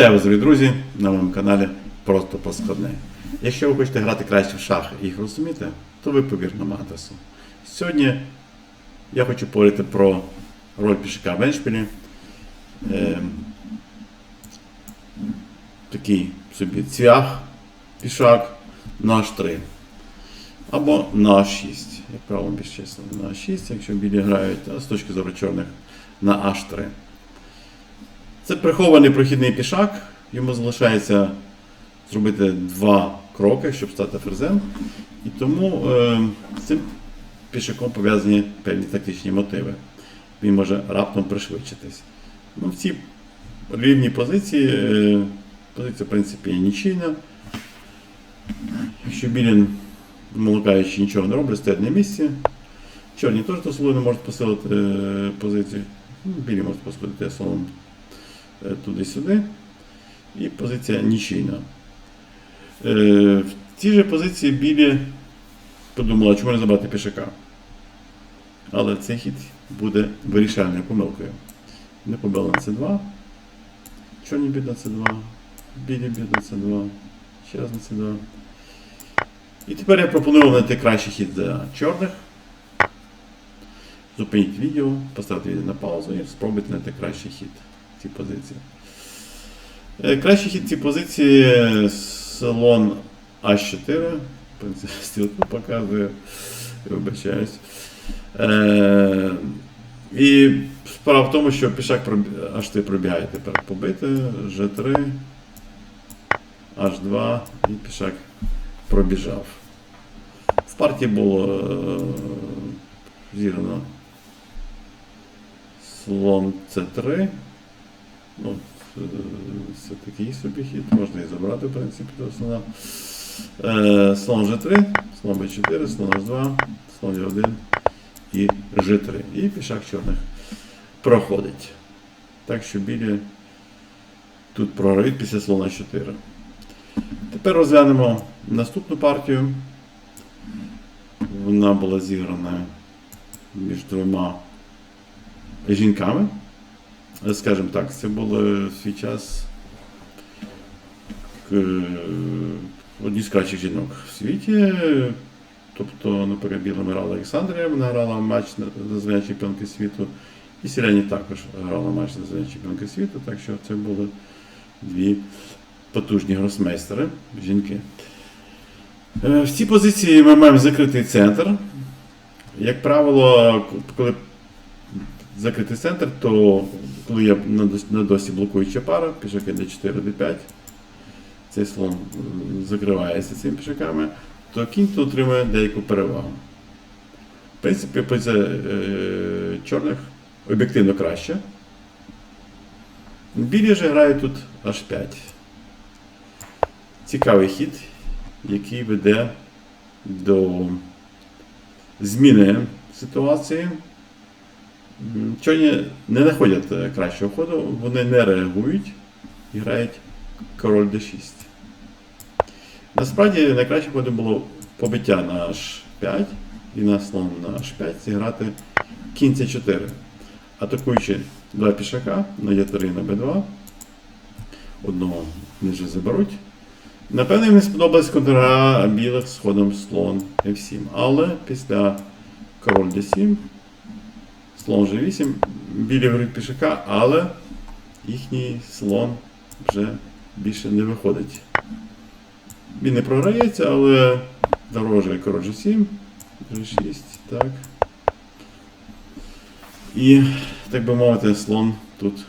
Вітаю вас, друзі, на моєму каналі Просто по. Якщо ви хочете грати краще в шахи і їх розуміти, то ви по вірному адресу. Сьогодні я хочу поговорити про роль пішака в Еншпілі. Е, такий собі цвях, пішак на H3. Або на А6. Як правило, більш чесно, на А6, якщо білі грають, а з точки зору чорних на H3. Це прихований прохідний пішак. Йому залишається зробити два кроки, щоб стати ферзем. І тому е, з цим пішаком пов'язані певні тактичні мотиви. Він може раптом пришвидшитись. Ну, в цій рівній позиції е, позиція, в принципі, нічийна. Якщо білін, молокаючи, нічого не роблять, стоять на місці. Чорні теж дословно не можуть посилити е, позицію. Ну, Білі можуть посилити словом туди-сюди. І позиція нічийна. Е, В цій же позиції білі подумали, чому не забрати пішака. Але цей хід буде вирішальною помилкою. Не побили на С2. Чорні б'ють на С2. Білі б'ють на С2. Ще раз на С2. І тепер я пропоную знайти кращий хід для чорних. Зупиніть відео, поставте відео на паузу і спробуйте знайти кращий хід в цій позиції. Е, Кращий хід в цій позиції слон А4. В принципі, стрілку показує. Вибачаюсь. Е, і справа в тому, що пішак проб- H3 пробігає тепер побити, G3, H2 і пішак пробіжав. В партії було е, зіграно слон С3. Ну, це такий собі хід, можна і забрати, в принципі, до слона. Е, слон G3, слон B4, слон H2, слон D1 і G3. І пішак чорних проходить. Так що білі тут програють після слона 4. Тепер розглянемо наступну партію. Вона була зіграна між двома жінками. Е, Скажімо так, це було в свій час е, одні з кращих жінок в світі. Тобто, наприклад, Біла грала Олександрія, вона грала матч на звання чемпіонки світу. І Сіляні також грала матч на звання чемпіонки світу, так що це були дві потужні гросмейстери, жінки. Е, В цій позиції ми маємо закритий центр. Як правило, коли закритий центр, то коли є на дос- на досі блокуюча пара, пішак d4, d5, цей слон закривається цими пішаками, то кінь тут отримує деяку перевагу. В принципі, позиція е, чорних об'єктивно краще. Білі ж грають тут аж 5. Цікавий хід, який веде до зміни ситуації. М, Чорні не знаходять е, кращого ходу, вони не реагують і грають король d6. Насправді найкраще ходом було побиття на h5 і на слон на h5 зіграти кінь c4. Атакуючи два пішака на e3 і на b2. Одного вони вже заберуть. Напевно, їм не сподобалась контра білих з ходом слон f7. Але після король d7 слон G8, білі беруть пішака, але їхній слон вже більше не виходить. Він не програється, але дорожує король G7, G6, так. І, так би мовити, слон тут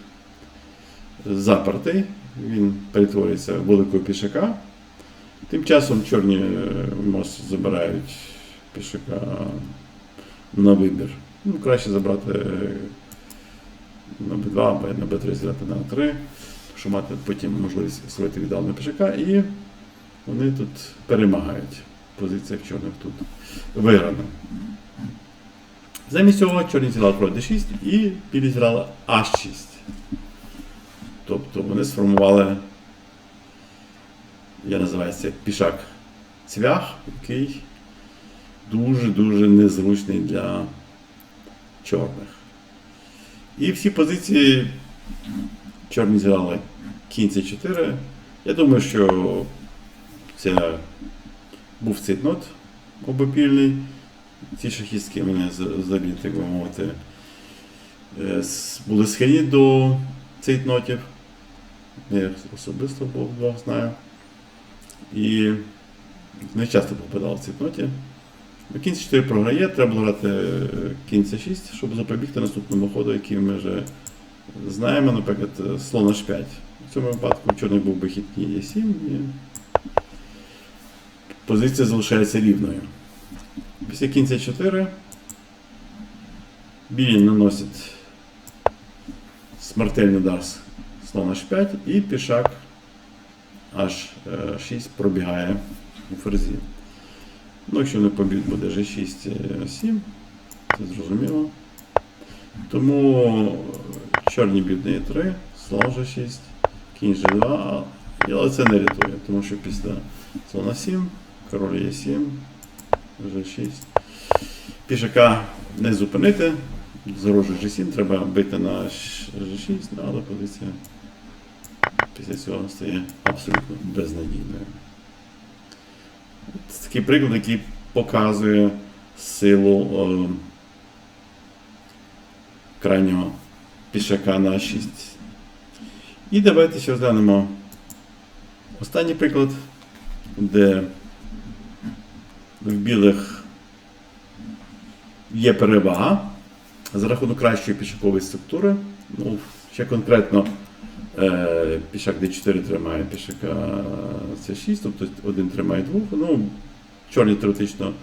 запертий. Він перетворюється в великого пішака. Тим часом чорні е, мос забирають пішака на вибір. Ну, краще забрати е, на B2 або на B3 зіграти на А3, щоб мати потім можливість створити віддаленого пішака, і вони тут перемагають. Позиція в чорних тут виграна. Замість цього чорні зіграли король D6 і білі зіграли H6. Тобто вони сформували, я називаю це пішак цвях, який дуже-дуже незручний для чорних. І всі позиції чорні зіграли кінь c4. Я думаю, що це був цитнот обопільний. Ці шахістки мене з- взагалі, так би мовити, е, були схильні до цейтнотів. Я особисто був знаю. І не часто попадав в цейтноті. Кінь c4 програє, треба було грати е, кінь c6, щоб запобігти наступному ходу, який ми вже знаємо, наприклад, е, слон h5. В цьому випадку чорний був би хід кінь e7 і позиція залишається рівною. Після кінь c4 білі наносять смертельний удар слон h5 і пішак h6 пробігає у ферзі. Ну, якщо не побіг буде G6, 7, це зрозуміло. Тому чорні б'ють на E3, слон G6, кінь G2, але це не рятує, тому що після слона 7, король Е7, G6. Пішака не зупинити, загрожує G7, треба бити на G6, ну, але позиція після цього стає абсолютно безнадійною. Це такий приклад, який показує силу е, крайнього пішака на 6. І давайте ще розглянемо останній приклад, де в білих є перевага за рахунок кращої пішакової структури. Ну, ще конкретно пішак D4 тримає пішака C6, тобто один тримає двох. Ну, чорні теоретично,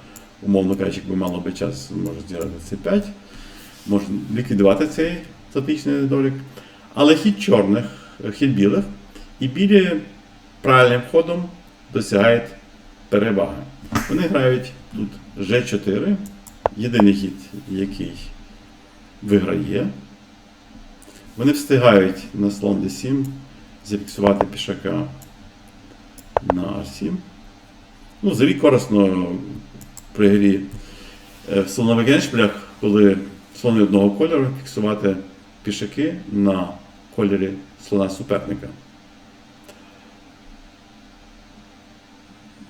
умовно кажучи, якби мало би час, може зіграти C5, можна ліквідувати цей статичний недолік. Але хід чорних, е, хід білих, і білі правильним ходом досягають переваги. Вони грають тут G4, єдиний хід, який виграє. Вони встигають на слон d7 зафіксувати пішака на a7. Ну, взагалі корисно при грі е, в слонових геншплях, коли слони одного кольору фіксувати пішаки на кольорі слона суперника.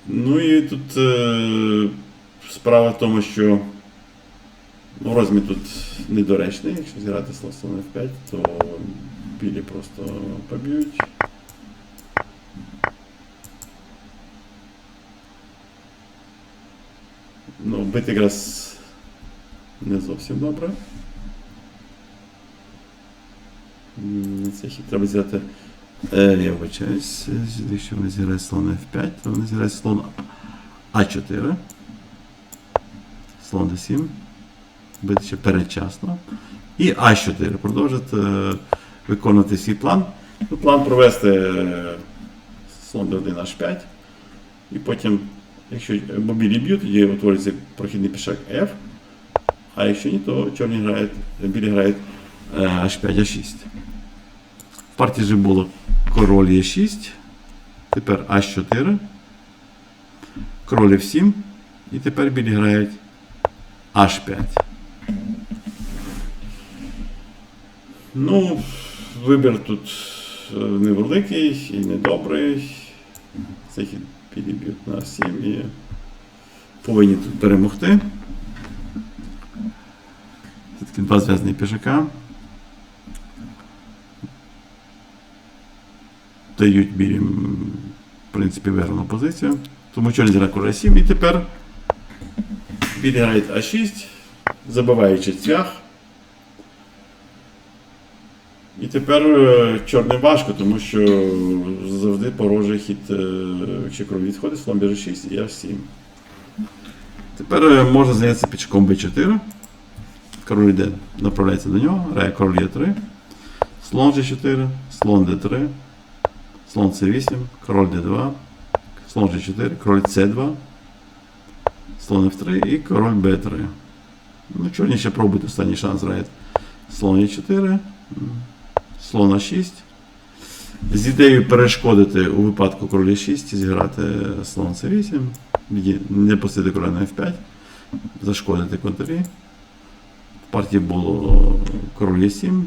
Ну і тут е, справа в тому, що ну, розмір тут недоречний. Якщо зіграти слон слон F5, то білі просто поб'ють. Ну, бити якраз не зовсім добре. М, Цей хід треба зіграти. Е, я вибачаюсь, якщо вони зіграють слон F5, то вони зіграють слон А4. Слон D7. Бити ще передчасно. І А4. Продовжити е, виконувати свій план. Ну, план провести е, слон D1 H5. І потім, якщо мобілі б'ють, тоді утворюється прохідний пішак F. А якщо ні, то чорні грають, білі грають е, H5, A6. В партії вже було король Е6, тепер А4, король F7, і тепер білі грають H5. Ну, вибір тут е, невеликий і недобрий. Цей хід білі б'ють на 7 і повинні тут перемогти. Це такі два зв'язані пішака. Дають білім, в принципі, виграну позицію. Тому чорні зіграє король 7 і тепер грають А6, забиваючи цвях. І тепер е, чорним важко, тому що завжди порожує хід, е, якщо кров відходить, слон біже 6 і H7. Тепер е, можна зайнятися пічком B4. Король йде, направляється до нього, грає король Е3, слон G4, слон D3, слон C8, король D2, слон G4, король C2, слон F3 і король B3. Ну, чорні ще пробують останній шанс грають слон E4, м, слон А6. З ідеєю перешкодити у випадку короля 6 зіграти слон С8, не пустити короля на F5, зашкодити контурі. В партії було король Е7,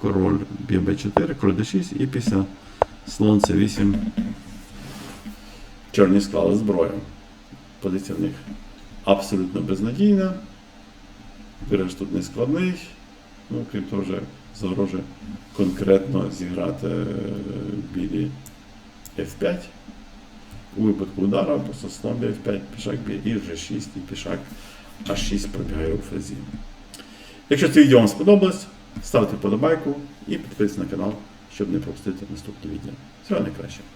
король б'є b4, король d6 і після слон c8 чорні склали зброю. Позиція в них абсолютно безнадійна. Вираж тут не складний. Ну, крім того, вже загрожує конкретно зіграти е, білі F5. У випадку удара просто слон F5, пішак б'є і вже 6, і пішак А6 пробігає у фазі. Якщо це відео вам сподобалось, ставте вподобайку і підписуйтесь на канал, щоб не пропустити наступне відео. Всього найкращого.